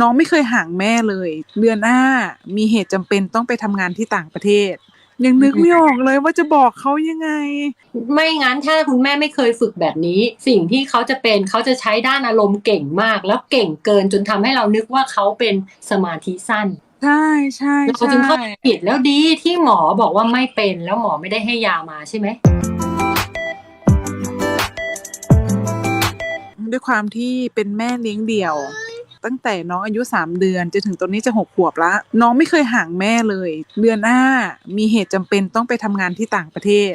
น้องไม่เคยห่างแม่เลย เดือนหน้ามีเหตุจำเป็นต้องไปทำงานที่ต่างประเทศ ยังนึกไม่ออกเลยว่าจะบอกเขายังไง ไม่งั้นถ้าคุณแม่ไม่เคยฝึกแบบนี้ สิ่งที่เขาจะเป็นเขาจะใช้ด้านอารมณ์เก่งมาก แล้วเก่งเกินจนทำให้เรานึกว่าเขาเป็นสมาธิสั้นใช่ใช่เราใช่จึงเข้าใจผิดแล้วดีที่หมอบอกว่าไม่เป็นแล้วหมอไม่ได้ให้ยามาใช่ไหมด้วยความที่เป็นแม่เลี้ยงเดี่ยว ตั้งแต่น้องอายุสามเดือนจนถึงตอนนี้จะหกขวบละ น้องไม่เคยห่างแม่เลย เดือนหน้ามีเหตุจำเป็นต้องไปทำงานที่ต่างประเทศ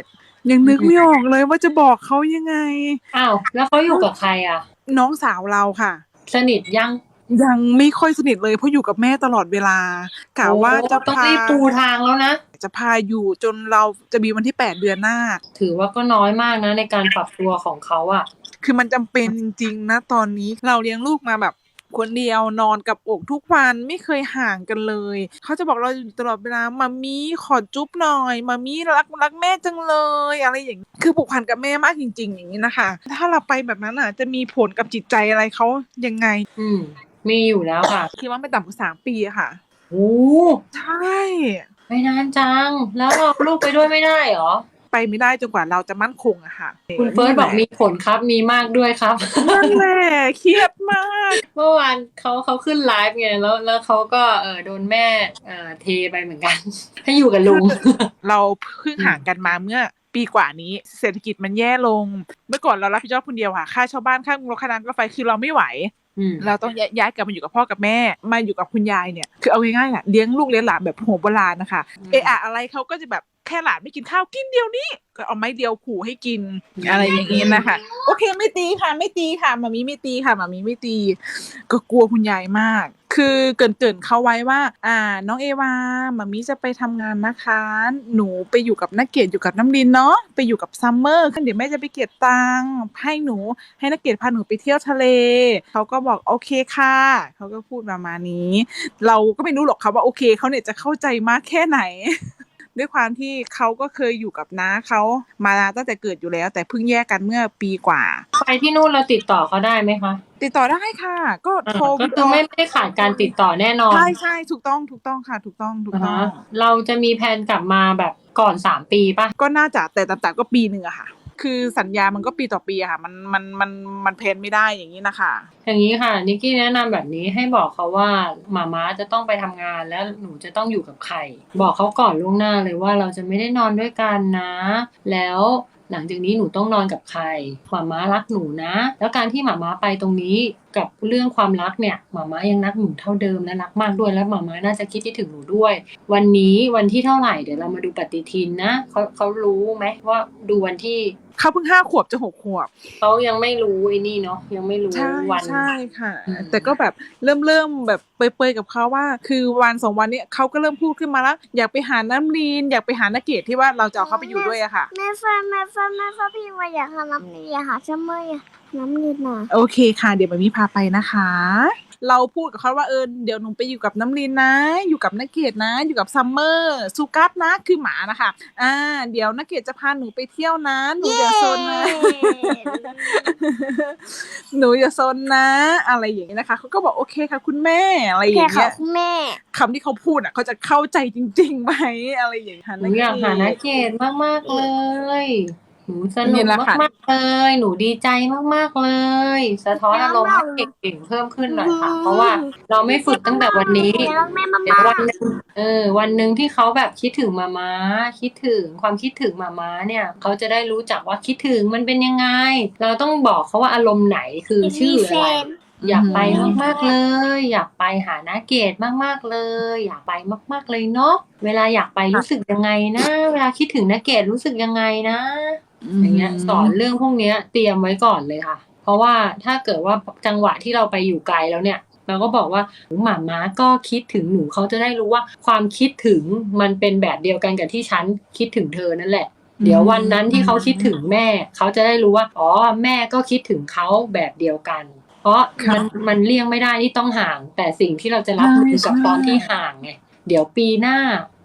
ยังนึกไม่ออกเลยว่าจะบอกเขายังไง อ้าวแล้วเขาอยู่กับใครอะ น้องสาวเราค่ะ สนิทยังยังไม่ค่อยสนิทเลยเพราะอยู่กับแม่ตลอดเวลากะว่าจะโอ้ต้องพารีบปูทางแล้วนะ จะพาอยู่จนเราจะมีวันที่แปดเดือนหน้า ถือว่าก็น้อยมากนะในการปรับตัวของเขาอะคือมันจำเป็นจริงๆนะตอนนี้เราเลี้ยงลูกมาแบบ คนเดียวนอนกับอกทุกวันไม่เคยห่างกันเลย เขาจะบอกเราอยู่ตลอดเวลามามีขอจุ๊บหน่อยมามีรักรักแม่จังเลย อะไรอย่างนี้คือผูกพันกับแม่มากจริง ๆ อย่างนี้นะคะ ถ้าเราไปแบบนั้นอะ จะมีผลกับจิตใจอะไรเขายังไง อืมมีอยู่แล้วค่ะ คิดว่าไม่ต่ำกว่าสามปีอะค่ะโอ้ใช่ ไม่นานจัง แล้วเอาลูกไปด้วยไม่ได้เหรอ ไปไม่ได้จนกว่าเราจะมั่นคงอะค่ะ คุณเฟิร์สบอกมีผลครับมีมากด้วยครับนั่นแหละเครียดมาก เมื่อวานเขาเขาขึ้นไลฟ์ไงแล้วแล้วเขาก็เออโดนแม่เออเทไปเหมือนกัน ให้อยู่กับลุง เราเพิ่งห่างกันมาเมื่อปีกว่านี้เศรษฐกิจมันแย่ลง เมื่อก่อนเรารับผิดชอบคนเดียวค่ะ ค่าเช่าบ้านค่ารถค่าน้ำค่าไฟคือเราไม่ไหวอืมเราต้องย้ายย้ายกลับมาอยู่กับพ่อกับแม่ มาอยู่กับคุณยายเนี่ย คือเอาง่ายๆน่ะเลี้ยงลูกเลี้ยงหลานแบบโหโบราณนะคะ เอะอะอะไรเขาก็จะแบบ แค่หลานไม่กินข้าวกินเดียวนี้ ก็เอาไม้เดียวขู่ให้กินอะไรอย่างนี้นะคะโอเคไม่ตีค่ะ ไม่ตีค่ะมามีไม่ตีค่ะมามีไม่ตี ก็กลัวคุณยายมาก คือเกรินเกินๆเขาไว้ว่า อ่า น้องเอวามามีจะไปทำงานนะคะ หนูไปอยู่กับนักเกียรติอยู่กับน้ำลินเนาะไปอยู่กับซัมเมอร์เดี๋ยวแม่จะไปเก็บตังค์ให้หนู ให้นักเกียรติพาหนูไปเที่ยวทะเลเขาก็บอกโอเคค่ะเขาก็พูดประมาณนี้ เราก็ไม่รู้หรอกค่ะว่าโอเคเขาเนี่ยจะเข้าใจมากแค่ไหน ด้วยความที่เขาก็เคยอยู่กับน้าเขามาตั้งแต่เกิดอยู่แล้ว แต่เพิ่งแยกกันเมื่อปีกว่า ไปที่นู่นเราติดต่อเขาได้ไหมคะ ติดต่อได้ค่ะ ก็อ่าโทรก็คือไม่ไม่ได้ขาดการติดต่อแน่นอน ใช่ใช่ถูกต้องถูกต้องค่ะ ถูกต้องถูกอ่าต้อฮะงเราจะมีแผนกลับมาแบบก่อนสามปีป่ะ ก็น่าจะแต่ต่างๆก็ปีหนึ่งอะค่ะ คือสัญญามันก็ปีต่อปีอะค่ะ มันมันมันมันเพนไม่ได้อย่างนี้นะคะ อย่างนี้ค่ะนิกกี้แนะนำแบบนี้ให้บอกเขาว่าหมาม้าจะต้องไปทำงานแล้วหนูจะต้องอยู่กับใคร บอกเขาก่อนล่วงหน้าเลยว่าเราจะไม่ได้นอนด้วยกันนะ แล้วหลังจากนี้หนูต้องนอนกับใครหมาม้ารักหนูนะ แล้วการที่หมาม้าไปตรงนี้กับเรื่องความรักเนี่ยหมาม้ายังรักหนูเท่าเดิมและรักมากด้วยและหมาม้าน่าจะคิดที่ถึงหนูด้วย วันนี้วันที่เท่าไหร่เดี๋ยวเรามาดูปฏิทินนะเขาเขารู้ไหมว่าดูวันที่ เขาเพิ่งห้าขวบจะหกขวบเขายังไม่รู้ไอ้นี่เนาะยังไม่รู้ใช่วันใช่ค่ะอืมแต่ก็แบบเริ่มเริ่มแบบเปรยๆกับเขาว่า คือวันสองวันเนี้ยเขาก็เริ่มพูดขึ้นมาแล้ว อยากไปหาน้ำลีน อยากไปหานักเกตที่ว่าเราจะเอาเขาไปอยู่ด้วยอะค่ะแม่ฟ้าแม่ฟ้าแม่ฟ้าพี่ว่าอยากหาน้ำนี่อยากหาซัมเมอร์อยาก หาน้ำนี่น่ะโอเคค่ะ เดี๋ยวมามีพาไปนะคะ เราพูดกับเขาว่าเออเดี๋ยวหนูไปอยู่กับน้ำลินนะ อยู่กับนักเกดนะ อยู่กับซัมเมอร์สุกัสนะคือหมานะคะอ่า เดี๋ยวนักเกดจะพาหนูไปเที่ยวนะหนูอย่าซนนะ หนูอย่าซนนะ อะไรอย่างนี้นะคะเขาก็บอกโอเคค่ะ คุณแม่อะไรอแค่ย่างขอเงี้ยคุณแม่ คำที่เขาพูดอะเขาจะเข้าใจจริงๆไหมอะไรอย่างเงี้ยหนูอยากหานักเกตมาก ๆ เลยห นูสนุกมากๆเลย หนูดีใจมากๆเลย สะท้อนอารมณ์ให้เก่งๆเพิ่มขึ้นหน่อยค่ะ เพราะว่าเราไม่ฝึกตั้งแต่วันนี้แม่มาเดี๋ยววันหนึ่งเออ วันหนึ่งที่เขาแบบคิดถึงมาม้า คิดถึงความคิดถึงมาม้าเนี่ยเขาจะได้รู้จักว่าคิดถึงมันเป็นยังไง เราต้องบอกเขาว่าอารมณ์ไหนคือชื่ออะไรอยากไปมากๆเลย อยากไปหานาเกตมากๆเลย อยากไปมากๆเลยเนาะเวลาอยากไปรู้สึกยังไงนะ เวลาคิดถึงนาเกตรู้สึกยังไงนะ อย่างเงี้ยสอนเรื่องพวกเนี้ยเตรียมไว้ก่อนเลยค่ะ เพราะว่าถ้าเกิดว่าจังหวะที่เราไปอยู่ไกลแล้วเนี่ย เราก็บอกว่าหมาม้าก็คิดถึงหนูเขาจะได้รู้ว่าความคิดถึงมันเป็นแบบเดียวกันกับที่ฉันคิดถึงเธอนั่นแหละ เดี๋ยววันนั้นที่เขาคิดถึงแม่ เขาจะได้รู้ว่าอ๋อแม่ก็คิดถึงเขาแบบเดียวกัน เพราะค่ะมันมันเลี่ยงไม่ได้ที่ต้องห่าง แต่สิ่งที่เราจะรับมือกับใช่ตอนที่ห่างไงเดี๋ยวปีหน้า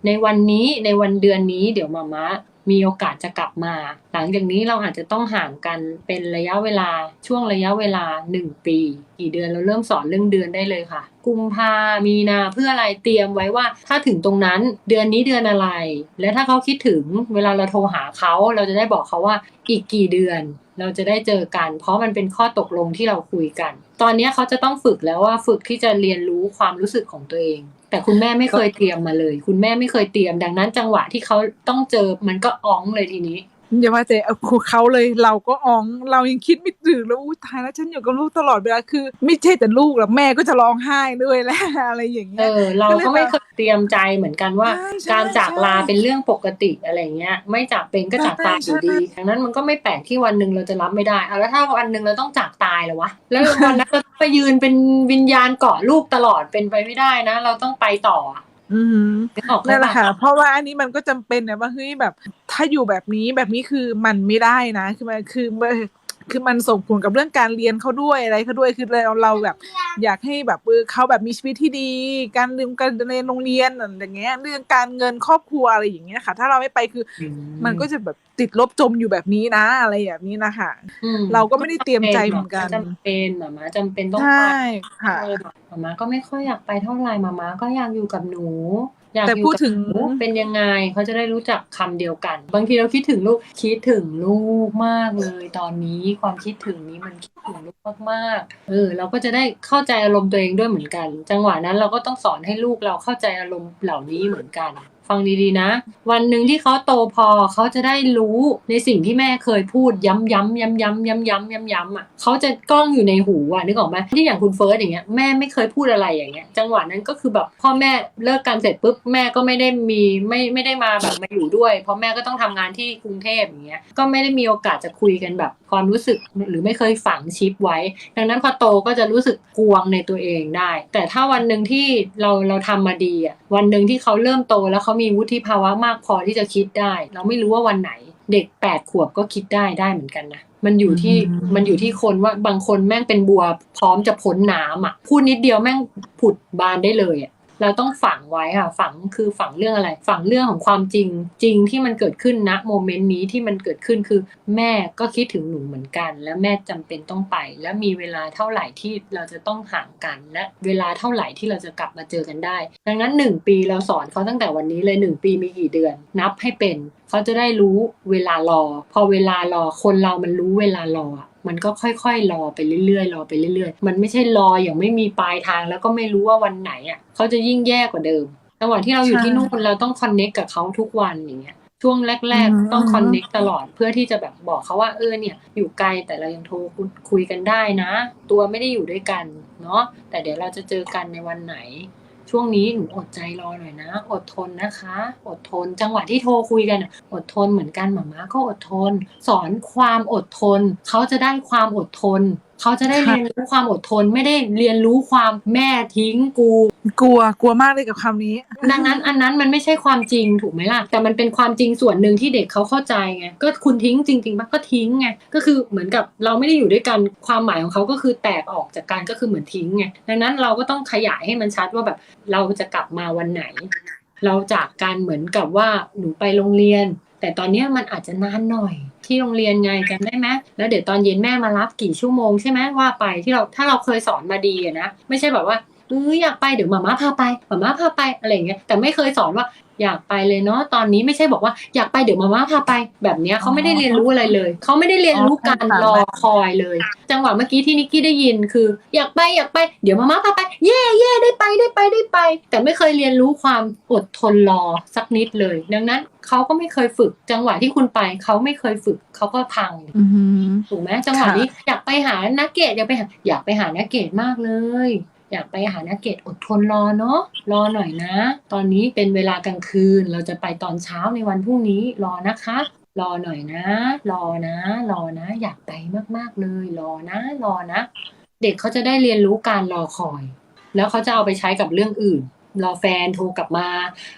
ในวันนี้ในวันเดือนนี้เดี๋ยวมาม้า มีโอกาสจะกลับมา หลังจากนี้เราอาจจะต้องห่างกันเป็นระยะเวลาช่วงระยะเวลา 1 ปี กี่เดือนเราเริ่มสอนเรื่องเดือนได้เลยค่ะ กุมภามีนาเพื่ออะไรเตรียมไว้ว่า ถ้าถึงตรงนั้นเดือนนี้เดือนอะไร และถ้าเขาคิดถึงเวลาเราโทรหาเขาเราจะได้บอกเขาว่าอีกกี่เดือนเราจะได้เจอกัน เพราะมันเป็นข้อตกลงที่เราคุยกัน ตอนนี้เขาจะต้องฝึกแล้วว่าฝึกที่จะเรียนรู้ความรู้สึกของตัวเอง แต่คุณแม่ไม่เคยเตรียมมาเลย คุณแม่ไม่เคยเตรียม ดังนั้นจังหวะที่เขาต้องเจอมันก็อ้องเลยทีนี้ อย่าว่าแต่เอาเขาเลยเราก็อ๋องเรายังคิดไม่ถึงแล้วอุ้ยตายแล้วฉันอยู่กับลูกตลอดเวลาคือ ไม่ใช่แต่ลูกหรอกแม่ก็จะร้องไห้ด้วยแหละอะไรอย่างเงี้เอยอเราก็ไม่เคยเตรียมใจเหมือนกันว่าใช่ใช่การจากลาใช่เป็นเรื่องปกติอะไรเงี้ย ไม่จากเป็นก็จากตายอยู่ดีดังนั้นมันก็ไม่แปลกที่วันหนึ่งเราจะรับไม่ได้เอาแล้วถ้าวันหนึ่งเราต้องจากตายเหรอวะแล้ววันนั้นเราไปยืนเป็นวิญญาณเกาะลูกตลอดเป็นไปไม่ได้นะ เราต้องไปต่อ อะอือหือ นึกออกไหมนั่นแหละค่ะ เพราะว่าอันนี้มันก็จำเป็นนะว่าเฮ้ยแบบ ถ้าอยู่แบบนี้แบบนี้คือมันไม่ได้นะ คือมันคือมัน คือมันส่งผลกับเรื่องการเรียนเขาด้วยอะไรเขาด้วยคือเราเราแบบ อยากให้แบบเออเขาแบบมีชีวิตที่ดี การเรียนการเรียนโรงเรียนอะไรอย่างเงี้ย เรื่องการเงินครอบครัวอะไรอย่างเงี้ยค่ะ ถ้าเราไม่ไปคืออืมันก็จะแบบติดลบจมอยู่แบบนี้นะ อะไรแบบนี้นะคะอืมเราก็ไม่ได้เตรียมใจเหมือนกันจำเป็นหมามาจำเป็นต้องใช่ไปค่ะเออหมามาก็ไม่ค่อยอยากไปเท่าไหร่หมามาก็อยากอยู่กับหนู อยากแต่อยู่พูดกับถึงหนูเป็นยังไงเขาจะได้รู้จักคำเดียวกัน บางทีเราคิดถึงลูกคิดถึงลูกมากเลย ตอนนี้ความคิดถึงนี้มันคิดถึงลูกมากๆเออเราก็จะได้เข้าใจอารมณ์ตัวเองด้วยเหมือนกัน จังหวะนั้นเราก็ต้องสอนให้ลูกเราเข้าใจอารมณ์เหล่านี้เหมือนกัน ฟังดีๆนะ วันหนึ่งที่เขาโตพอเขาจะได้รู้ในสิ่งที่แม่เคยพูดย้ำๆย้ำๆย้ำๆย้ำๆย้ำๆอะเขาจะกล้องอยู่ในหูอะนึกออกไหมที่อย่างคุณเฟิร์สอย่างเงี้ยแม่ไม่เคยพูดอะไรอย่างเงี้ยจังหวะนั้นก็คือแบบพ่อแม่เลิกกันเสร็จปุ๊บแม่ก็ไม่ได้มีไม่ไม่ได้มาแบบมาอยู่ด้วย เพราะแม่ก็ต้องทำงานที่กรุงเทพอย่างเงี้ยก็ไม่ได้มีโอกาสจะคุยกันแบบความรู้สึกหรือไม่เคยฝังชิปไว้ ดังนั้นพอโตก็จะรู้สึกกวงในตัวเองได้ แต่ถ้าวันหนึ่งที่เราเราทำมาดีอะวันหนึ่งที่เขาเริ่มโตแล้วเขามีวุฒิภาวะมากพอที่จะคิดได้ เราไม่รู้ว่าวันไหน เด็กแปดขวบก็คิดได้ได้เหมือนกันนะมันอยู่ที่อืมมันอยู่ที่คนว่าบางคนแม่งเป็นบัวพร้อมจะพ้นน้ำอะพูดนิดเดียวแม่งผุดบานได้เลยอะ เราต้องฝังไว้ค่ะ ฝังคือฝังเรื่องอะไร ฝังเรื่องของความจริงจริงที่มันเกิดขึ้นณโมเมนต์นี้ที่มันเกิดขึ้นคือ แม่ก็คิดถึงหนูเหมือนกัน และแม่จำเป็นต้องไป และมีเวลาเท่าไหร่ที่เราจะต้องห่างกัน และเวลาเท่าไหร่ที่เราจะกลับมาเจอกันได้ ดังนั้นหนึ่งปีเราสอนเขาตั้งแต่วันนี้เลยหนึ่งปีมีกี่เดือน นับให้เป็น เขาจะได้รู้เวลารอ พอเวลารอคนเรามันรู้เวลารออะ มันก็ค่อยๆรอไปเรื่อยๆรอไปเรื่อยๆ มันไม่ใช่รออย่างไม่มีปลายทาง แล้วก็ไม่รู้ว่าวันไหนอะเขาจะยิ่งแย่กว่าเดิมจังหวะที่เราอยู่ใช่ที่นู่นเราต้องคอนเน็กกับเขาทุกวันอย่างเงี้ยช่วงแรกอืมๆต้องคอนเน็กตลอดเพื่อที่จะแบบบอกเขาว่าเออเนี่ย อยู่ไกลแต่เรายังโทรคุยกันได้นะ ตัวไม่ได้อยู่ด้วยกันเนาะแต่เดี๋ยวเราจะเจอกันในวันไหน ช่วงนี้หนูอดใจรอหน่อยนะ อดทนนะคะ อดทน จังหวะที่โทรคุยกันอดทนเหมือนกันหมาม่าก็อดทน สอนความอดทน เขาจะได้ความอดทน เขาจะได้ค่ะเรียนรู้ความอดทนไม่ได้เรียนรู้ความแม่ทิ้งกู กลัวกลัวมากเลยกับคำนี้ ดังนั้นอันนั้นมันไม่ใช่ความจริงถูกไหมล่ะ แต่มันเป็นความจริงส่วนหนึ่งที่เด็กเขาเข้าใจไงก็คุณทิ้งจริงๆปะก็ทิ้งไงก็คือเหมือนกับเราไม่ได้อยู่ด้วยกันความหมายของเขาก็คือแตกออกจากกันก็คือเหมือนทิ้งไงดังนั้นเราก็ต้องขยายให้มันชัดว่าแบบเราจะกลับมาวันไหน เราจากกันเหมือนกับว่าหนูไปโรงเรียน แต่ตอนเนี้ยมันอาจจะนานหน่อย ที่โรงเรียนไงจำได้ไหมแล้วเดี๋ยวตอนเย็นแม่มารับกี่ชั่วโมงใช่ไหมว่าไปที่เราถ้าเราเคยสอนมาดีอะนะไม่ใช่แบบว่า เอออยากไปเดี๋ยวหมาม่าพาไปหมาม่าพาไปอะไรอย่างเงี้ยแต่ไม่เคยสอนว่าอยากไปเลยเนาะตอนนี้ไม่ใช่บอกว่าอยากไปเดี๋ยวหมาม่าพาไป แบบเนี้ยเขาไม่ได้เรียนรู้อะไรเลยเขาไม่ได้เรียนรู้การรอคอยเลย จังหวะเมื่อกี้ที่นิกกี้ได้ยินคือ อยากไปอยากไปเดี๋ยวหมาม่าพาไป เย่เย่ได้ไปได้ไปได้ไป แต่ไม่เคยเรียนรู้ความอดทนรอสักนิดเลย ดังนั้นเขาก็ไม่เคยฝึก จังหวะที่คุณไปเขาไม่เคยฝึกเขาก็พังอือหือถูกไหมจังหวะค่ะนี้อยากไปหานักเกตอยากไปหาอยากไปหานักเกตมากเลย อยากไปหานักเกตอดทนรอเนาะรอหน่อยนะ ตอนนี้เป็นเวลากลางคืน เราจะไปตอนเช้าในวันพรุ่งนี้รอนะคะ รอหน่อยนะ รอนะ รอนะ อยากไปมากๆเลย รอนะ รอนะ เด็กเขาจะได้เรียนรู้การรอคอย แล้วเขาจะเอาไปใช้กับเรื่องอื่น รอแฟนโทรกลับมา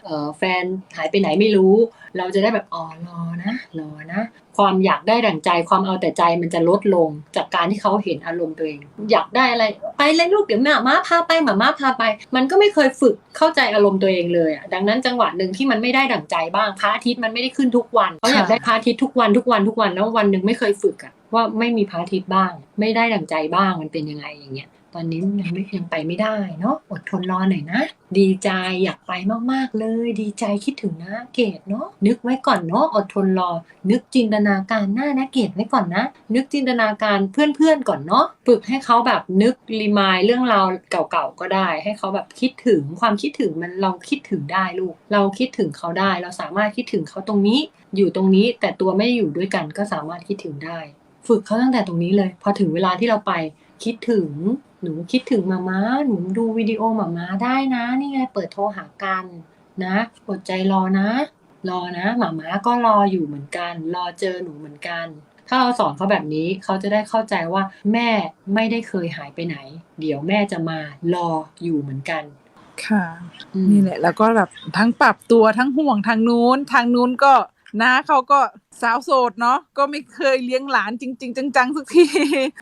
เออแฟนหายไปไหนไม่รู้ เราจะได้แบบอ๋อรอนะรอนะ ความอยากได้ดั่งใจความเอาแต่ใจมันจะลดลงจากการที่เขาเห็นอารมณ์ตัวเอง อยากได้อะไรไปเลยลูกเดี๋ยวแม่มาพาไปหมาม่าพาไป มันก็ไม่เคยฝึกเข้าใจอารมณ์ตัวเองเลยอะดังนั้นจังหวะหนึ่งที่มันไม่ได้ดั่งใจบ้างพระอาทิตย์มันไม่ได้ขึ้นทุกวันเขาอยากได้พระอาทิตย์ทุกวันทุกวันทุกวันแล้ววันหนึ่งไม่เคยฝึกอะว่าไม่มีพระอาทิตย์บ้าง ไม่ได้ดั่งใจบ้างมันเป็นยังไงอย่างเงี้ย ตอนนี้ยังไม่ยังไปไม่ได้เนาะอดทนรอหน่อยนะ ดีใจอยากไปมากๆเลย ดีใจคิดถึงนะเกดเนาะนึกไว้ก่อนเนาะอดทนรอ นึกจินตนาการหน้านะเกดไว้ก่อนนะ นึกจินตนาการเพื่อนๆก่อนเนาะฝึกให้เขาแบบนึกรีมายเรื่องราวเก่าๆก็ได้ ให้เขาแบบคิดถึงความคิดถึงมันเราคิดถึงได้ลูก เราคิดถึงเขาได้ เราสามารถคิดถึงเขาตรงนี้ อยู่ตรงนี้แต่ตัวไม่อยู่ด้วยกันก็สามารถคิดถึงได้ ฝึกเขาตั้งแต่ตรงนี้เลย พอถึงเวลาที่เราไปคิดถึง หนูคิดถึงมาม่าหนูดูวิดีโอมาม่าได้นะ นี่ไงเปิดโทรหากันนะอดใจรอนะ รอนะหมาม่าก็รออยู่เหมือนกัน รอเจอหนูเหมือนกัน ถ้าเราสอนเขาแบบนี้เขาจะได้เข้าใจว่าแม่ไม่ได้เคยหายไปไหน เดี๋ยวแม่จะมารออยู่เหมือนกันค่ะอืมนี่แหละแล้วก็แบบทั้งปรับตัวทั้งห่วงทางนู้น ทางนู้นก็น้าเขาก็ สาวโสดเนาะก็ไม่เคยเลี้ยงหลานจริง ๆ จังๆสักที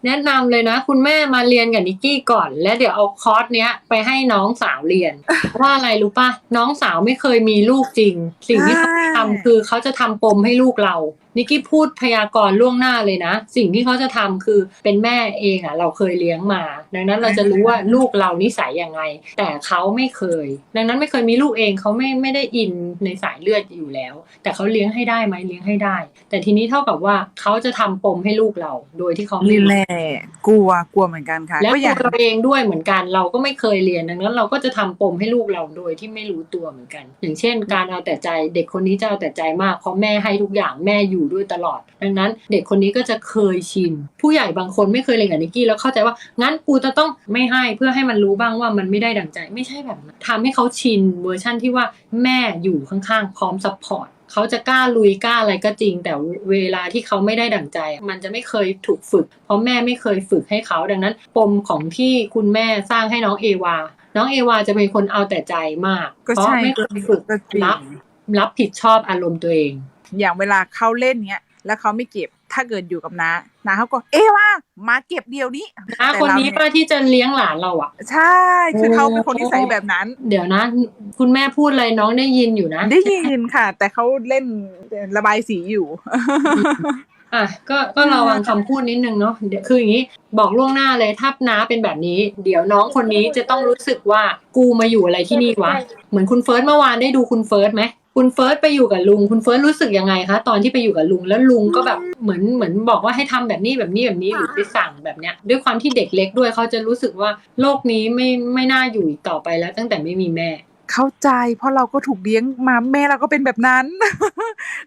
แนะนำเลยนะ คุณแม่มาเรียนกับนิกกี้ก่อน แล้วเดี๋ยวเอาคอร์สเนี้ยไปให้น้องสาวเรียน ว่าอะไรรู้ปะน้องสาวไม่เคยมีลูกจริง สิ่งที่เขาทำคือเขาจะทำปมให้ลูกเรานิกกี้พูดพยากรณ์ล่วงหน้าเลยนะ สิ่งที่เขาจะทำคือเป็นแม่เองอะ เราเคยเลี้ยงมา ดังนั้นเราจะรู้ว่าลูกเรานิสัยยังไง แต่เขาไม่เคย ดังนั้นไม่เคยมีลูกเองเขาไม่ไม่ได้อินในสายเลือดอยู่แล้ว แต่เขาเลี้ยงให้ได้ไหมเลี้ยงให้ได้แต่ทีนี้เท่ากับว่าเขาจะทำปมให้ลูกเรา โดยที่เขาไม่นี่รู้แหละกลัวกลัวเหมือนกันค่ะ และก็อตัยาวกเราเองด้วยเหมือนกันเราก็ไม่เคยเรียนดังนั้น เราก็จะทำปมให้ลูกเราโดยที่ไม่รู้ตัวเหมือนกัน อย่างเช่น การเอาแต่ใจเด็กคนนี้จะเอาแต่ใจมากเพราะแม่ให้ทุกอย่างแม่อยู่ด้วยตลอด ดังนั้น เด็กคนนี้ก็จะเคยชิน ผู้ใหญ่บางคนไม่เคยเรียนกับนิกกี้แล้วเข้าใจว่างั้นกูจะต้องไม่ให้เพื่อให้มันรู้บ้างว่ามันไม่ได้ดั่งใจไม่ใช่แบบนั้นทำให้เขาชินเวอร์ชั่นที่ว่าแม่อยู่ข้างๆ พร้อมซัพพอร์ต เขาจะกล้าลุยกล้าอะไรก็จริง แต่เวลาที่เขาไม่ได้ดั่งใจ มันจะไม่เคยถูกฝึก เพราะแม่ไม่เคยฝึกให้เขาดังนั้น ปมของที่คุณแม่สร้างให้น้องเอวา น้องเอวาจะเป็นคนเอาแต่ใจมากก็เพราะใช่ไม่เคยฝึกก็จริงรับรับผิดชอบอารมณ์ตัวเอง อย่างเวลาเขาเล่นเนี้ย แล้วเขาไม่เก็บ ถ้าเกิดอยู่กับน้าน้าเขาก็เอ๊ะว่ามาเก็บเดียวนี้นะแต่คนเรานี้เยป้าที่จะเลี้ยงหลานเราอะ ใช่คือเขาเป็นคนนิสัยแบบนั้น เดี๋ยวนะ คุณแม่พูดอะไรน้องได้ยินอยู่นะ ได้ยินค่ะ แต่เขาเล่นระบายสีอยู่อะก็ก็ระวังคำพูดนิดนึงเนาะเดี๋ยวคืออย่างนี้บอกล่วงหน้าเลยถ้าน้าเป็นแบบนี้ เดี๋ยวน้องคนนี้จะต้องรู้สึกว่ากูมาอยู่อะไรที่นี่วะ เหมือนคุณเฟิร์สเมื่อวานได้ดูคุณเฟิร์สไหม คุณเฟิร์สไปอยู่กับลุง คุณเฟิร์สรู้สึกยังไงคะตอนที่ไปอยู่กับลุงแล้วลุงก็แบบเหมือนเหมือนบอกว่าให้ทำแบบนี้แบบนี้แบบนี้หรือไปสั่งแบบเนี้ยด้วยความที่เด็กเล็กด้วยเขาจะรู้สึกว่าโลกนี้ไม่ไม่น่าอยู่อีกต่อไปแล้ว ตั้งแต่ไม่มีแม่ เข้าใจ เพราะเราก็ถูกเลี้ยงมาแม่เราก็เป็นแบบนั้น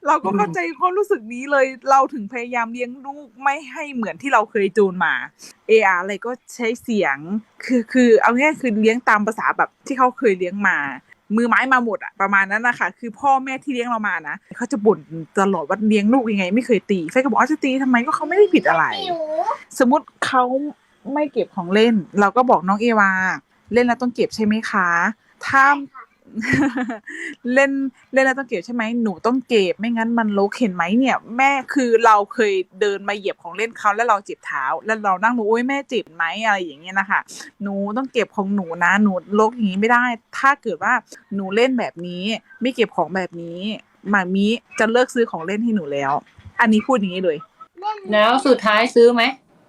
เราก็เข้าใจความรู้สึกนี้เลยเราถึงพยายามเลี้ยงลูกไม่ให้เหมือนที่เราเคยจูนมา เอออะไรก็ใช้เสียงคือคือเอาง่ายๆคือเลี้ยงตามภาษาแบบที่เขาเคยเลี้ยงมา มือไม้มาหมดอะประมาณนั้นนะคะคือพ่อแม่ที่เลี้ยงเรามานะเขาจะบ่นตลอดว่าเลี้ยงลูกยังไง ไม่เคยตีแฟนก็บอกว่าจะตีทำไมก็เขาไม่ได้ผิดอะไร สมมติเขาไม่เก็บของเล่น เราก็บอกน้องเอวา เล่นแล้วต้องเก็บใช่ไหมคะถ้า เล่นเล่นแล้วต้องเก็บใช่ไหมหนูต้องเก็บไม่งั้นมันรกเห็นไหมเนี่ย แม่คือเราเคยเดินมาเหยียบของเล่นเขาแล้วเราเจ็บเท้า แล้วเรานั่งดูโอ้ยแม่เจ็บไหมอะไรอย่างเงี้ยนะคะหนูต้องเก็บของหนูนะหนูรกอย่างนี้ไม่ได้ ถ้าเกิดว่าหนูเล่นแบบนี้ ไม่เก็บของแบบนี้หมามีจะเลิกซื้อของเล่นให้หนูแล้ว อันนี้พูดอย่างนี้เลย แล้วสุดท้ายซื้อไหม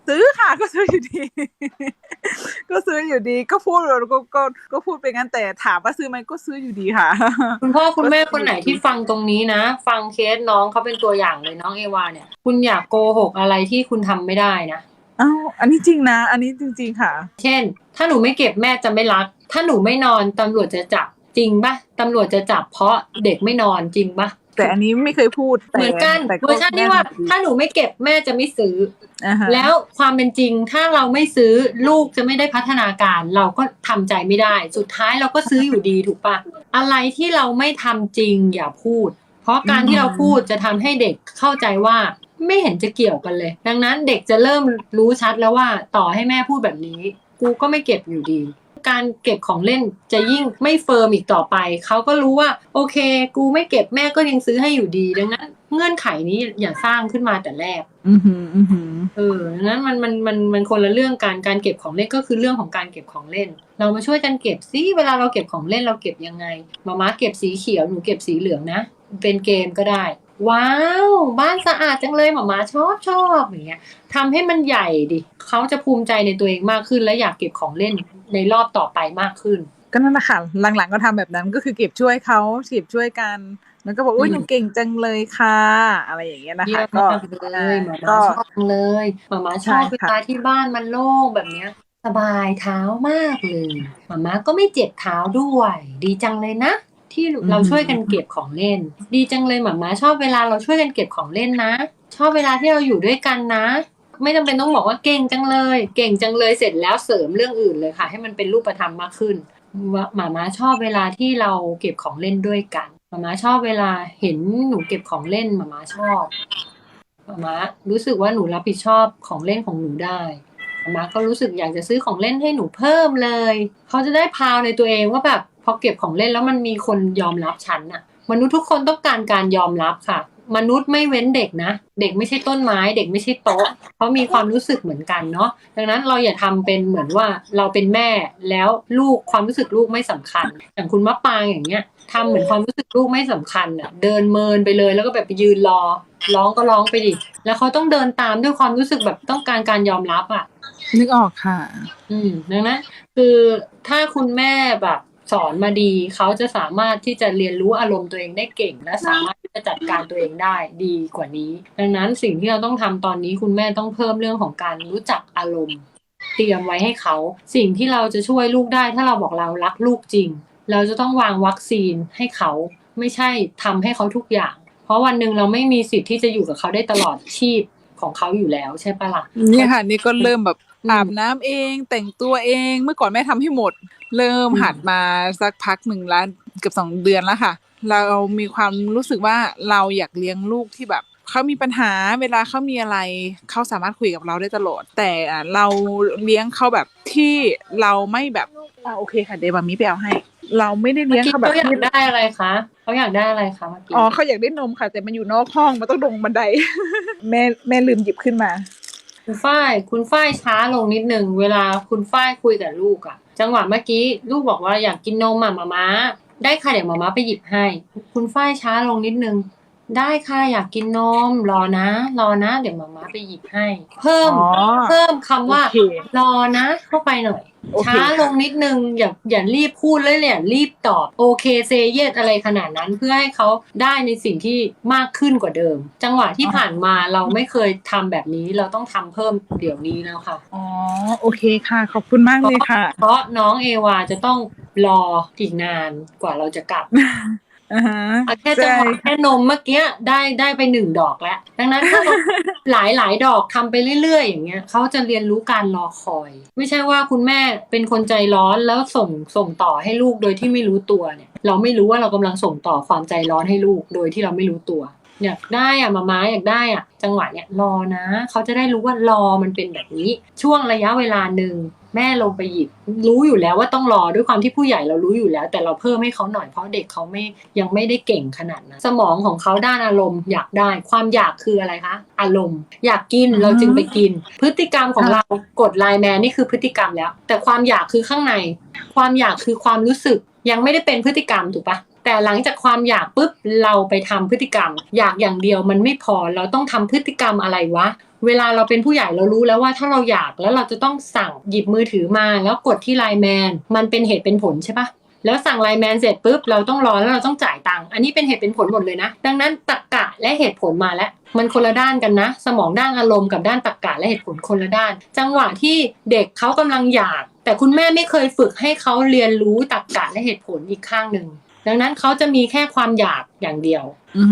ซื้อค่ะก็ซื้ออยู่ดี ก็ซื้ออยู่ดี ก็พูดก็ก็ก็พูดไปงั้นแต่ถามว่าซื้อไหมก็ซื้ออยู่ดีค่ะ คุณพ่อคุณแม่คนไหนที่ฟังตรงนี้นะ ฟังเคสน้องเขาเป็นตัวอย่างเลยน้องเอวาเนี่ย คุณอยากโกหกอะไรที่คุณทำไม่ได้นะอ้าวอันนี้จริงนะ อันนี้จริง ๆ ค่ะ เช่น ถ้าหนูไม่เก็บแม่จะไม่รัก ถ้าหนูไม่นอนตำรวจจะจับจริงปะตำรวจจะจับเพราะเด็กไม่นอนจริงปะ แต่อันนี้ไม่เคยพูดแต่เหมือนกันแต่เวอร์ชันที่ว่า ถ้าหนูไม่เก็บแม่จะไม่ซื้ออ่าฮะแล้วความเป็นจริงถ้าเราไม่ซื้อลูกจะไม่ได้พัฒนาการ เราก็ทำใจไม่ได้ สุดท้ายเราก็ซื้ออยู่ดีถูกปะอะไรที่เราไม่ทำจริงอย่าพูด เพราะการที่เราพูดจะทำให้เด็กเข้าใจว่าไม่เห็นจะเกี่ยวกันเลย ดังนั้นเด็กจะเริ่มรู้ชัดแล้วว่าต่อให้แม่พูดแบบนี้ กูก็ไม่เก็บอยู่ดี การเก็บของเล่นจะยิ่งไม่เฟิร์มอีกต่อไป เขาก็รู้ว่า โอเค กูไม่เก็บแม่ก็ยังซื้อให้อยู่ดีดังนั้น เงื่อนไขนี้อย่าสร้างขึ้นมาแต่แรกอือหืออือหือเออดังนั้นมันมันมันมันคนละเรื่องการการเก็บของเล่นก็คือเรื่องของการเก็บของเล่น เรามาช่วยกันเก็บซิเวลาเราเก็บของเล่นเราเก็บยังไงมาม่าเก็บสีเขียวหนูเก็บสีเหลืองนะเป็นเกมก็ได้ ว้าว บ้านสะอาดจังเลยหมาม่าชอบชอบอย่างเงี้ยทำให้มันใหญ่ดิเขาจะภูมิใจในตัวเองมากขึ้น และอยากเก็บของเล่นในรอบต่อไปมากขึ้น ก็นั่นแหละค่ะหลังๆก็ทำแบบนั้นก็คือเก็บช่วยเขาเก็บช่วยกันแล้วก็บอกอุ้ยอืมหนูเก่งจังเลยค่ะ อะไรอย่างเงี้ยนะเยี่ยคะมก็มากเลยหมาก็ม่าชอบเลยหมาม่าชอบใช่เวค่ะลาที่บ้านมันโล่งแบบเนี้ยสบายเท้ามากเลยหมาม่าก็ไม่เจ็บเท้าด้วย ดีจังเลยนะ ที่เราช่วยกันเก็บของเล่น ดีจังเลยหมาม่าชอบเวลาเราช่วยกันเก็บของเล่นนะ ชอบเวลาที่เราอยู่ด้วยกันนะ ไม่จำเป็นต้องบอกว่าเก่งจังเลย เก่งจังเลยเสร็จแล้วเสริมเรื่องอื่นเลยค่ะ ให้มันเป็นรูปธรรมมากขึ้นว่าหมาม่าชอบเวลาที่เราเก็บของเล่นด้วยกันหมาม่าชอบเวลาเห็นหนูเก็บของเล่นหมาม่าชอบหมาม่ารู้สึกว่าหนูรับผิดชอบของเล่นของหนูได้หมาม่าก็รู้สึกอยากจะซื้อของเล่นให้หนูเพิ่มเลย เขาจะได้พาวในตัวเองว่าแบบ พอเก็บของเล่นแล้วมันมีคนยอมรับฉันน่ะมนุษย์ทุกคนต้องการการยอมรับค่ะ มนุษย์ไม่เว้นเด็กนะ เด็กไม่ใช่ต้นไม้ เด็กไม่ใช่โต๊ะเขามีความรู้สึกเหมือนกันเนาะดังนั้นเราอย่าทำเป็นเหมือนว่าเราเป็นแม่แล้วลูกความรู้สึกลูกไม่สำคัญ อย่างคุณมะปางอย่างเงี้ยทำเหมือนความรู้สึกลูกไม่สำคัญอะเดินเมินไปเลยแล้วก็แบบไปยืนรอ ร้องก็ร้องไปดิแล้วเขาต้องเดินตามด้วยความรู้สึกแบบต้องการการยอมรับอะนึกออกค่ะ อืมดังนั้นคือถ้าคุณแม่แบบ สอนมาดี เขาจะสามารถที่จะเรียนรู้อารมณ์ตัวเองได้เก่ง และสามารถที่จะจัดการตัวเองได้ดีกว่านี้ ดังนั้นสิ่งที่เราต้องทำตอนนี้คุณแม่ต้องเพิ่มเรื่องของการรู้จักอารมณ์ เตรียมไว้ให้เขา สิ่งที่เราจะช่วยลูกได้ ถ้าเราบอกเรารักลูกจริง เราจะต้องวางวัคซีนให้เขาไม่ใช่ทำให้เขาทุกอย่าง เพราะวันหนึ่งเราไม่มีสิทธิ์ที่จะอยู่กับเขาได้ตลอดชีพของเขาอยู่แล้วใช่ปะล่ะนี่ค่ะ นี่ก็เริ่มแบบอืมอาบน้ำเองแต่งตัวเองเมื่อก่อนแม่ทำให้หมด เริ่มอืมหัดมาสักพักหนึ่งแล้วเกือบสองเดือนแล้วค่ะ เรามีความรู้สึกว่าเราอยากเลี้ยงลูกที่แบบเขามีปัญหาเวลาเขามีอะไรเขาสามารถคุยกับเราได้ตลอด แต่อะเราเลี้ยงเขาแบบที่เราไม่แบบอ่าโอเคค่ะเดยวมามีไปเอาให้ เราไม่ได้เลี้ยงเมื่อกี้เขาแบบเขาอยากที่ได้อะไรคะเขาอยากได้อะไรคะเมื่อกี้อ๋อเขาอยากได้นมค่ะ แต่มันอยู่นอกห้องมันต้องลงบันได แม่แม่ลืมหยิบขึ้นมา คุณฝ้ายคุณฝ้ายช้าลงนิดนึงเวลาคุณฝ้ายคุยกับลูกอะ จังหวะเมื่อกี้ลูกบอกว่าอยากกินนมอะมาม้า ได้ค่ะเดี๋ยวมาม้าไปหยิบให้ คุณฝ้ายช้าลงนิดนึง ได้ค่ะ อยากกินนม รอนะ รอนะ เดี๋ยวมาม้าไปหยิบให้ เพิ่ม อ๋อเพิ่มคำว่า โอเครอนะ เข้าไปหน่อย โอเค ช้าลงนิดนึง อย่าอย่ารีบพูดเลยอย่ารีบตอบ โอเคเซเยสอะไรขนาดนั้นเพื่อให้เขาได้ในสิ่งที่มากขึ้นกว่าเดิม จังหวะที่ผ่านมาเราไม่เคยทำแบบนี้เราต้องทำเพิ่มเดี๋ยวนี้แล้วค่ะ อ๋อโอเคค่ะ ขอบคุณมากเลยค่ะ เพราะน้องเอวาจะต้องรออีกนานกว่าเราจะกลับ อ่าฮะอะแค่จังหวะแค่นมเมื่อกี้ได้ได้ไปหนึ่งดอกแล้ว ดังนั้นถ้าเรา หลายหลายดอกทำไปเรื่อย ๆ อย่างเงี้ยเขาจะเรียนรู้การรอคอย ไม่ใช่ว่าคุณแม่เป็นคนใจร้อนแล้วส่งส่งต่อให้ลูกโดยที่ไม่รู้ตัวเนี่ย เราไม่รู้ว่าเรากำลังส่งต่อความใจร้อนให้ลูกโดยที่เราไม่รู้ตัว อยากได้อะมาม้าอยากได้อะจังหวะเนี้ยรอนะเขาจะได้รู้ว่ารอมันเป็นแบบนี้ ช่วงระยะเวลาหนึ่ง แม่ลงไปหยิบรู้อยู่แล้วว่าต้องรอด้วยความที่ผู้ใหญ่เรารู้อยู่แล้ว แต่เราเพิ่มให้เขาหน่อยเพราะเด็กเขาไม่ยังไม่ได้เก่งขนาดนั้นสมองของเขาด้านอารมณ์อยากได้ ความอยากคืออะไรคะอารมณ์ อยากกินอืมเราจึงไปกิน พฤติกรรมของเรากดไลน์แมนนี่คือพฤติกรรมแล้ว แต่ความอยากคือข้างใน ความอยากคือความรู้สึกยังไม่ได้เป็นพฤติกรรมถูกปะแต่หลังจากความอยากปุ๊บเราไปทำพฤติกรรม อยากอย่างเดียวมันไม่พอเราต้องทำพฤติกรรมอะไรวะ เวลาเราเป็นผู้ใหญ่เรารู้แล้วว่าถ้าเราอยากแล้วเราจะต้องสั่งหยิบมือถือมา แล้วกดที่ไลน์แมนมันเป็นเหตุเป็นผลใช่ปะแล้วสั่งไลน์แมนเสร็จปุ๊บเราต้องรอแล้วเราต้องจ่ายตังค์อันนี้เป็นเหตุเป็นผลหมดเลยนะ ดังนั้นตรรกะและเหตุผลมาแล้ว มันคนละด้านกันนะ สมองด้านอารมณ์กับด้านตรรกะและเหตุผลคนละด้าน จังหวะที่เด็กเขากำลังอยาก แต่คุณแม่ไม่เคยฝึกให้เขาเรียนรู้ตรรกะและเหตุผลอีกข้างหนึ่งดังนั้นเขาจะมีแค่ความอยากอย่างเดียว อื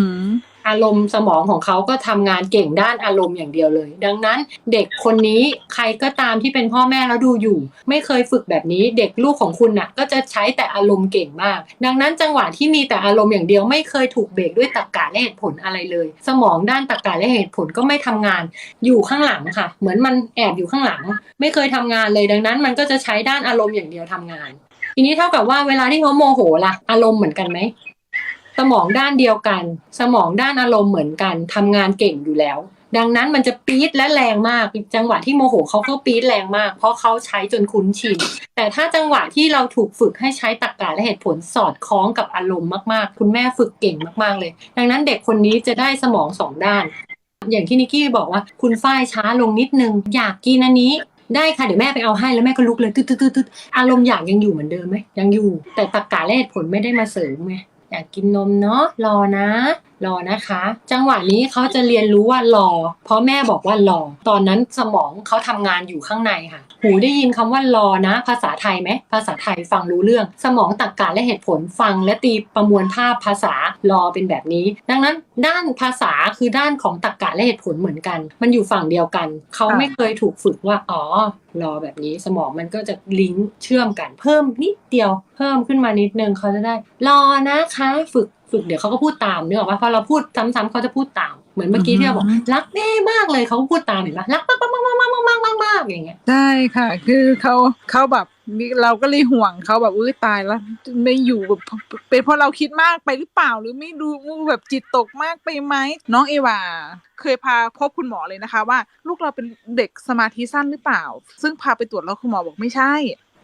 อารมณ์สมองของเขาก็ทำงานเก่งด้านอารมณ์อย่างเดียวเลย ดังนั้นเด็กคนนี้ใครก็ตามที่เป็นพ่อแม่แล้วดูอยู่ ไม่เคยฝึกแบบนี้ เด็กลูกของคุณน่ะ ก็จะใช้แต่อารมณ์เก่งมาก ดังนั้นจังหวะที่มีแต่อารมณ์อย่างเดียวไม่เคยถูกเบรกด้วยตรรกะและเหตุผลอะไรเลย สมองด้านตรรกะและเหตุผลก็ไม่ทำงานอยู่ข้างหลังค่ะ เหมือนมันแอบอยู่ข้างหลัง ไม่เคยทำงานเลยดังนั้น มันก็จะใช้ด้านอารมณ์อย่างเดียวทำงาน ทีนี้เท่ากับว่าเวลาที่เขาโมโหล่ะอารมณ์เหมือนกันไหม สมองด้านเดียวกัน สมองด้านอารมณ์เหมือนกันทำงานเก่งอยู่แล้ว ดังนั้นมันจะปี๊ดและแรงมาก จังหวะที่โมโหเขาก็ปี๊ดแรงมาก เพราะเขาใช้จนคุ้นชิน แต่ถ้าจังหวะที่เราถูกฝึกให้ใช้ตรรกะและเหตุผลสอดคล้องกับอารมณ์มากๆ คุณแม่ฝึกเก่งมากๆเลย ดังนั้นเด็กคนนี้จะได้สมองสองด้าน อย่างที่นิกกี้บอกว่า คุณฝ้ายช้าลงนิดนึง อยากกินอันนี้ได้ค่ะเดี๋ยวแม่ไปเอาให้แล้วแม่ก็ลุกเลยตึ๊ดตึ๊ดตึ๊ดตึ๊ดอารมณ์อยากยังอยู่เหมือนเดิมไหมยังอยู่ แต่ตรรกะและเหตุผลไม่ได้มาเสริมไง อยากกินนมเนาะรอนะ รอนะคะ จังหวะนี้เขาจะเรียนรู้ว่ารอ เพราะแม่บอกว่ารอ ตอนนั้นสมองเขาทำงานอยู่ข้างในค่ะ หูได้ยินคำว่ารอนะ ภาษาไทยไหม ภาษาไทยฟังรู้เรื่อง สมองตรรกะและเหตุผลฟัง และตีประมวลภาพภาษารอเป็นแบบนี้ ดังนั้นด้านภาษาคือด้านของตรรกะและเหตุผลเหมือนกัน มันอยู่ฝั่งเดียวกัน เขาไม่เคยถูกฝึกว่า อ๋อ รอแบบนี้ สมองมันก็จะลิงก์เชื่อมกัน เพิ่มนิดเดียว เพิ่มขึ้นมานิดนึงเขาจะได้ รอนะคะ ฝึก สุขเดี๋ยวเขาก็พูดตามเนี่ยบอกว่าพอเราพูดซ้ำๆเขาจะพูดตาม เหมือนเมื่อกี้ที่เราบอกรักแม่มากเลยเขาพูดตามเห็นปะรักมากมากมากมากมากมากมากอย่างเงี้ยใช่ค่ะ คือเขาเขาแบบเราก็เลยห่วงเขาแบบอุ้ยตายแล้วไม่อยู่แบบเป็นเพราะเราคิดมากไปหรือเปล่าหรือไม่ดูแบบจิตตกมากไปไหมน้องเอวาเคยพาพบคุณหมอเลยนะคะ ว่าลูกเราเป็นเด็กสมาธิสั้นหรือเปล่า ซึ่งพาไปตรวจแล้วคุณหมอบอกไม่ใช่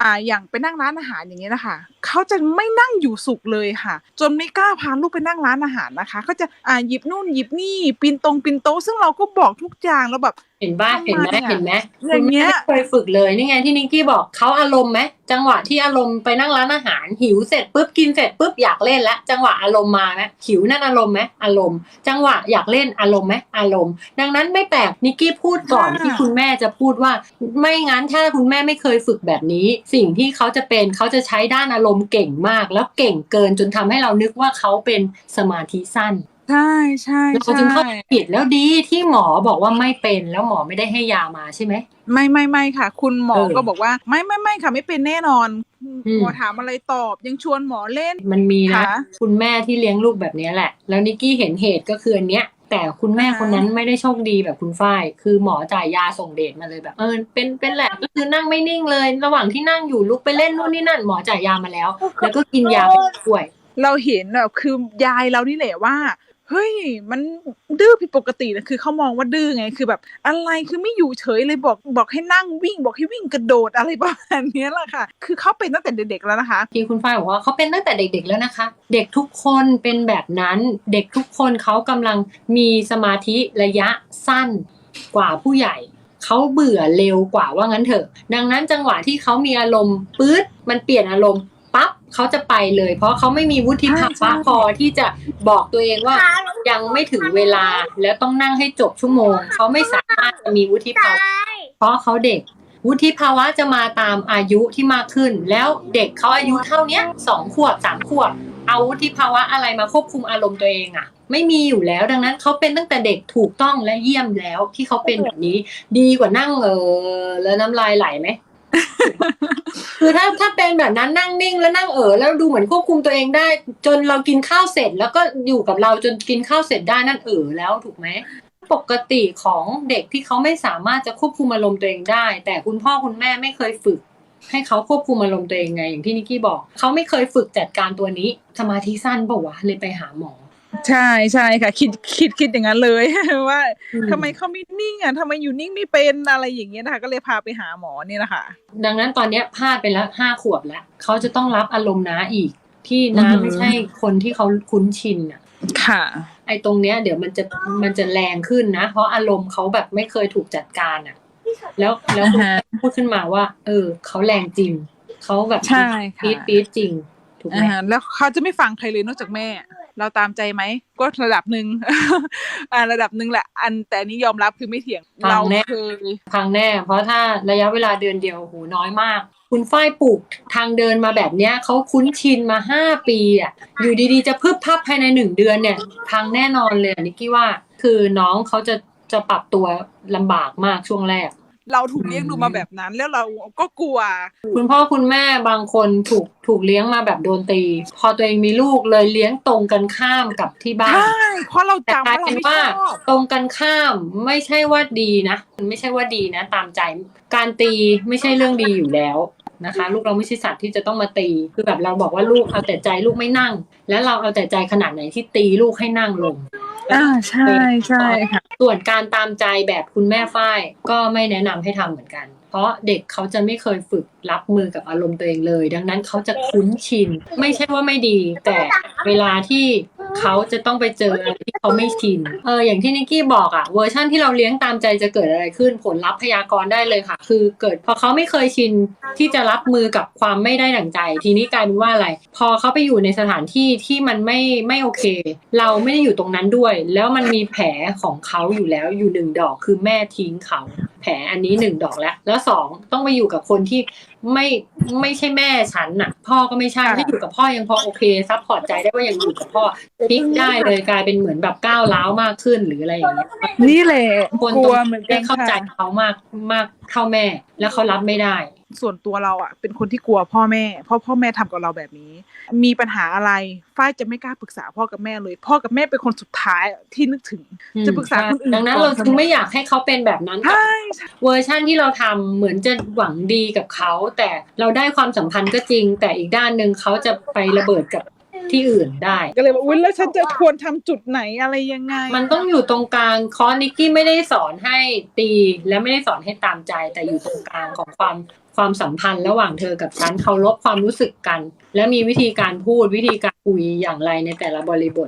อ่าอย่างไปนั่งร้านอาหารอย่างเงี้ยนะคะ เขาจะไม่นั่งอยู่สุขเลยค่ะ จนไม่กล้าพาลูกไปนั่งร้านอาหารนะคะเขาจะอ่าหยิบนู่นหยิบนี่ปีนตรงปีนโต๊ะซึ่งเราก็บอกทุกอย่างแล้วแบบเห็นบ้าทำไมเห็นไหมอะเห็นไหมอคุย่าณงเงี้แม่ยไม่เคยฝึกเลยนี่ไงที่นิกกี้บอกเขาอารมณ์ไหมจังหวะที่อารมณ์ไปนั่งร้านอาหารหิวเสร็จปุ๊บกินเสร็จปุ๊บอยากเล่นแล้วจังหวะอารมณ์มาไหมหิวนั่นอารมณ์ไหมอารมณ์ จังหวะอยากเล่นอารมณ์ไหมอารมณ์ ดังนั้นไม่แปลกนิกกี้พูดก่อนค่ะที่คุณแม่จะพูดว่า ไม่งั้นถ้าคุณแม่ไม่เคยฝึกแบบนี้ สิ่งที่เขาจะเป็นเขาจะใช้ด้านอารมณ์เก่งมาก แล้วเก่งเกินจนทำให้เรานึกว่าเขาเป็นสมาธิสั้นใช่ใช่เราใช่จึงเข้าใจผิดแล้วดีที่หมอบอกว่าไม่เป็นแล้วหมอไม่ได้ให้ยามาใช่ไหมไม่ไม่ไม่ค่ะ คุณหมอเออก็บอกว่าไม่ไม่ไม่ค่ะ ไม่เป็นแน่นอนอืมหมอถามอะไรตอบยังชวนหมอเล่นมันมีนะค่ะคุณแม่ที่เลี้ยงลูกแบบนี้แหละ แล้วนิกกี้เห็นเหตุก็คืออันเนี้ย แต่คุณแม่อ่าฮะคนนั้นไม่ได้โชคดีแบบคุณฝ้าย คือหมอจ่ายยาส่งเดชมาเลยแบบ เออ เป็นเป็นแหละก็คือนั่งไม่นิ่งเลย ระหว่างที่นั่งอยู่ลุกไปเล่นนู่นนี่นั่นหมอจ่ายยามาแล้ว แล้วก็กินยาไปด้วย เราเห็นแบบคือยายเรานี่แหละว่า เฮ้ย มันดื้อผิดปกตินะคือเขามองว่าดื้อไง คือแบบ อะไรคือไม่อยู่เฉยเลยบอกบอกให้นั่งวิ่ง บอกให้วิ่งกระโดดอะไรประมาณนี้แหละค่ะ คือเขาเป็นตั้งแต่เด็กๆแล้วนะคะที่คุณฝ้ายบอกว่าเขาเป็นตั้งแต่เด็กๆแล้วนะคะ เด็กทุกคนเป็นแบบนั้น เด็กทุกคนเขากำลังมีสมาธิระยะสั้นกว่าผู้ใหญ่เขาเบื่อเร็วกว่าว่างั้นเถอะ ดังนั้นจังหวะที่เขามีอารมณ์ปื๊ดมันเปลี่ยนอารมณ์ เขาจะไปเลย เพราะเขาไม่มีวุฒิภาใช่วะใช่พอที่จะบอกตัวเองว่ายังไม่ถึงเวลาแล้วต้องนั่งให้จบชั่วโมง เขาไม่สามารถจะมีวุฒิภาวะเพราะเขาเด็ก วุฒิภาวะจะมาตามอายุที่มากขึ้น แล้วเด็กเขาอายุเท่าเนี้ยสองขวบสามขวบเอาวุฒิภาวะอะไรมาควบคุมอารมณ์ตัวเองอะไม่มีอยู่แล้วดังนั้นเขาเป็นตั้งแต่เด็กถูกต้องและเยี่ยมแล้วที่เขาเป็นแบบนี้ ดีกว่านั่งเออแล้วน้ำลายไหลไหม คือถ้าถ้าเป็นแบบนั้นนั่งนิ่งแล้วนั่งเออแล้วดูเหมือนควบคุมตัวเองได้ จนเรากินข้าวเสร็จ แล้วก็อยู่กับเราจนกินข้าวเสร็จได้นั่นเออแล้วถูกไหมปกติของเด็กที่เขาไม่สามารถจะควบคุมอารมณ์ตัวเองได้ แต่คุณพ่อคุณแม่ไม่เคยฝึก ให้เขาควบคุมอารมณ์ตัวเองไงอย่างที่นิกกี้บอกเขาไม่เคยฝึกจัดการตัวนี้ สมาธิสั้นปล่าวะเลยไปหาหมอ ใช่ใช่ค่ะ คิดคิดคิดอย่างนั้นเลย ว่าอืมทำไมเขาไม่นิ่งอะทำไมอยู่นิ่งไม่เป็นอะไรอย่างเงี้ยนะคะ ก็เลยพาไปหาหมอนี่แหละค่ะดังนั้นตอนเนี้ยพลาดไปแล้วห้าขวบแล้วเขาจะต้องรับอารมณ์น้าอีก ที่น้าอือหือไม่ใช่คนที่เขาคุ้นชินอะค่ะ ไอ้ตรงเนี้ย เดี๋ยวมันจะมันจะแรงขึ้นนะ เพราะอารมณ์เขาแบบไม่เคยถูกจัดการอะ แล้วแล้วคุณอ่าฮะพูดขึ้นมาว่า เออเขาแรงจริงเขาแบบใช่ค่ะปี๊ดปี๊ดจริงถูกไหมอ่าฮะแล้วเขาจะไม่ฟังใครเลยนอกจากแม่ เราตามใจไหมก็ระดับหนึ่งอ่าระดับหนึ่งแหละ อันแต่อันนี้ยอมรับคือไม่เถียงฟังเราแน่เคยพังแน่ เพราะถ้าระยะเวลาเดือนเดียวโหน้อยมาก คุณฝ้ายปลูกทางเดินมาแบบเนี้ยเขาคุ้นชินมาห้าปีอะอยู่ดีๆจะพึบพับภายในหนึ่งเดือนเนี่ยพังแน่นอนเลยอะนิกกี้ว่า คือน้องเขาจะจะปรับตัวลำบากมากช่วงแรก เราถูกเลี้ยงดูมาแบบนั้น แล้วเราก็กลัว คุณพ่อคุณแม่บางคนถูกถูกเลี้ยงมาแบบโดนตี พอตัวเองมีลูกเลยเลี้ยงตรงกันข้ามกับที่บ้านใช่เพราะเราแต่จำกลาว่ายเราเป็นไม่ว่าชอบตรงกันข้ามไม่ใช่ว่าดีนะมันไม่ใช่ว่าดีนะ ตามใจการตีไม่ใช่เรื่องดีอยู่แล้วนะคะ ลูกเราไม่ใช่สัตว์ที่จะต้องมาตี คือแบบเราบอกว่าลูกเอาแต่ใจลูกไม่นั่ง แล้วเราเอาแต่ใจขนาดไหนที่ตีลูกให้นั่งลง อ่าใช่ใช่ค่ะส่วนการตามใจแบบคุณแม่ฝ้ายก็ไม่แนะนำให้ทำเหมือนกัน เพราะเด็กเขาจะไม่เคยฝึกรับมือกับอารมณ์ตัวเองเลย ดังนั้นเขาจะคุ้นชิน ไม่ใช่ว่าไม่ดี แต่เวลาที่ เขาจะต้องไปเจออะไรที่เขาไม่ชิน เอออย่างที่นิกกี้บอกอะเวอร์ชั่นที่เราเลี้ยงตามใจจะเกิดอะไรขึ้นผลลัพธ์พยากรณ์ได้เลยค่ะ คือเกิดพอเขาไม่เคยชินที่จะรับมือกับความไม่ได้ดั่งใจ ทีนี้กลายเป็นว่าอะไร พอเขาไปอยู่ในสถานที่ที่มันไม่ไม่โอเค เราไม่ได้อยู่ตรงนั้นด้วย แล้วมันมีแผลของเขาอยู่แล้วอยู่หนึ่งดอกคือแม่ทิ้งเขา แผลอันนี้หนึ่งดอกแล้ว แล้วสองต้องไปอยู่กับคนที่ ไม่ไม่ใช่แม่ฉันน่ะ พ่อก็ไม่ใช่ค่ะถ้าอยู่กับพ่อยังพอโอเคซัพพอร์ตใจได้ว่ายังอยู่กับพ่อพลิกได้เลยกลายเป็นเหมือนแบบก้าวร้าวมากขึ้นหรืออะไรอย่างเงี้ยนี่แหละคนกตลัรวงเหมือนกัได้นเข้าใจค่ะเขามากมากเท่าแม่ แล้วเขารับไม่ได้ส่วนตัวเราอะเป็นคนที่กลัวพ่อแม่ เพราะพ่อแม่ทำกับเราแบบนี้ มีปัญหาอะไรฝ้ายจะไม่กล้าปรึกษาพ่อกับแม่เลย พ่อกับแม่เป็นคนสุดท้ายที่นึกถึง จะปรึกษาคนอื่นดังนั้นก่อนเราจึงไม่อยากให้เขาเป็นแบบนั้นกับใช่ใช่เวอร์ชั่นที่เราทำเหมือนจะหวังดีกับเขา แต่เราได้ความสัมพันธ์ก็จริง แต่อีกด้านหนึ่งเขาจะไประเบิดกับที่อื่นได้ก็เลยบอกอุ้ยแล้วฉันจะควรทำจุดไหนอะไรยังไง มันต้องอยู่ตรงกลางคอนิกกี้ไม่ได้สอนให้ตี และไม่ได้สอนให้ตามใจ แต่อยู่ตรงกลางของความ ความสัมพันธ์ระหว่างเธอกับฉันเคารพความรู้สึกกัน และมีวิธีการพูดวิธีการคุยอย่างไรในแต่ละบริบท